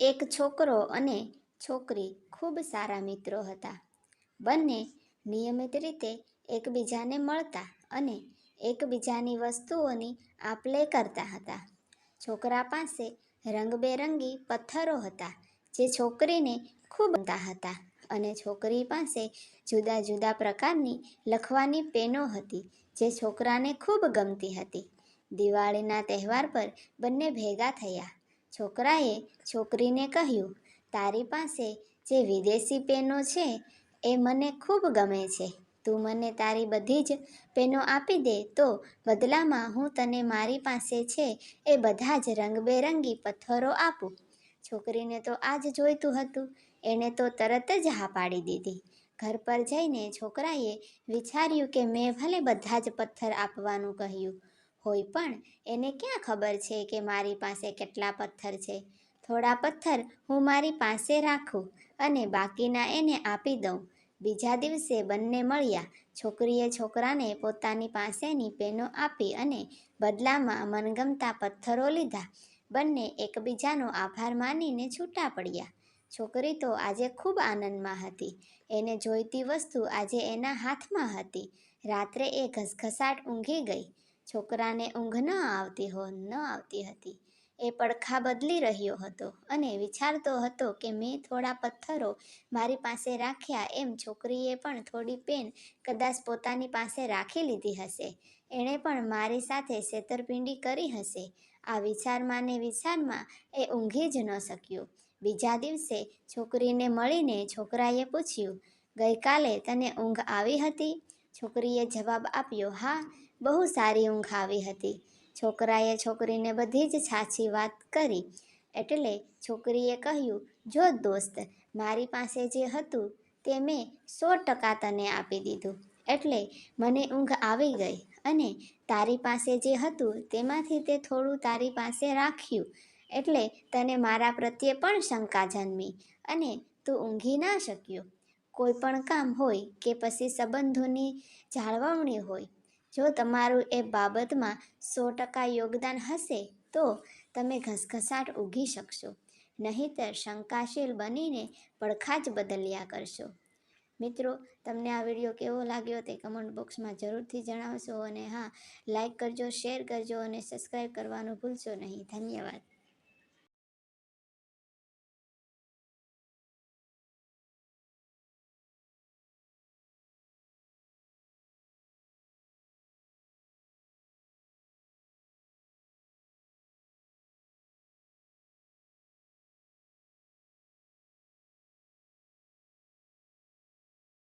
એક છોકરો અને છોકરી ખૂબ સારા મિત્રો હતા. બંને નિયમિત રીતે એકબીજાને મળતા અને એકબીજાની વસ્તુઓની આપ લે કરતા હતા. છોકરા પાસે રંગબેરંગી પથ્થરો હતા જે છોકરીને ખૂબ હતા અને છોકરી પાસે જુદા જુદા પ્રકારની લખવાની પેનો હતી જે છોકરાને ખૂબ ગમતી હતી. દિવાળીના તહેવાર પર બંને ભેગા થયા. છોકરાએ છોકરીને કહ્યું, તારી પાસે જે વિદેશી પેનો છે એ મને ખૂબ ગમે છે. તું મને તારી બધી જ પેનો આપી દે તો બદલામાં હું તને મારી પાસે છે એ બધા જ રંગબેરંગી પથ્થરો આપું. છોકરીને તો આ જ જોઈતું હતું. એણે તો તરત જ હા પાડી દીધી. ઘર પર જઈને છોકરાએ વિચાર્યું કે મેં ભલે બધા જ પથ્થર આપવાનું કહ્યું હોય પણ એને ક્યાં ખબર છે કે મારી પાસે કેટલા પથ્થર છે? થોડા પથ્થર હું મારી પાસે રાખું અને બાકીના એને આપી દઉં. બીજા દિવસે બંને મળ્યા. છોકરીએ છોકરાને પોતાની પાસેની પેનો આપી અને બદલામાં મનગમતા પથ્થરો લીધા. બંને એકબીજાનો આભાર માનીને છૂટા પડ્યા. છોકરી તો આજે ખૂબ આનંદમાં હતી. એને જોઈતી વસ્તુ આજે એના હાથમાં હતી. રાત્રે એ ઘસઘસાટ ઊંઘી ગઈ. છોકરાને ઊંઘ ન આવતી હો ન આવતી હતી. એ પડખા બદલી રહ્યો હતો અને વિચારતો હતો કે મેં થોડા પથ્થરો મારી પાસે રાખ્યા એમ છોકરીએ પણ થોડી પેન કદાચ પોતાની પાસે રાખી લીધી હશે. એણે પણ મારી સાથે છેતરપિંડી કરી હશે. આ વિચારમાં ને વિચારમાં એ ઊંઘી જ ન શક્યો. બીજા દિવસે છોકરીને મળીને છોકરાએ પૂછ્યું, ગઈકાલે તને ઊંઘ આવી હતી? છોકરીએ જવાબ આપ્યો, હા, બહુ સારી ઊંઘ આવી હતી. છોકરાએ છોકરીને બધી જ સાચી વાત કરી. એટલે છોકરીએ કહ્યું, જો દોસ્ત, મારી પાસે જે હતું તે મેં સો ટકા તને આપી દીધું. એટલે મને ઊંઘ આવી ગઈ અને તારી પાસે જે હતું તેમાંથી તે થોડું તારી પાસે રાખ્યું. એટલે તને મારા પ્રત્યે પણ શંકા જન્મી અને તું ઊંઘી ના શક્યો. કોઈ પણ કામ હોય કે પછી સંબંધોની જાળવણી હોય, જો તમારું એ બાબતમાં સો ટકા યોગદાન હશે, તો તમે ઘસઘસાટ ઊઘી શકશો. નહીંતર શંકાશીલ બનીને પડખા જ બદલ્યા કરશો. મિત્રો, તમને આ વીડિયો કેવો લાગ્યો તે કમેન્ટ બોક્સમાં જરૂરથી જણાવશો અને હા લાઇક કરજો શેર કરજો અને સબસ્ક્રાઈબ કરવાનું ભૂલશો નહીં. ધન્યવાદ.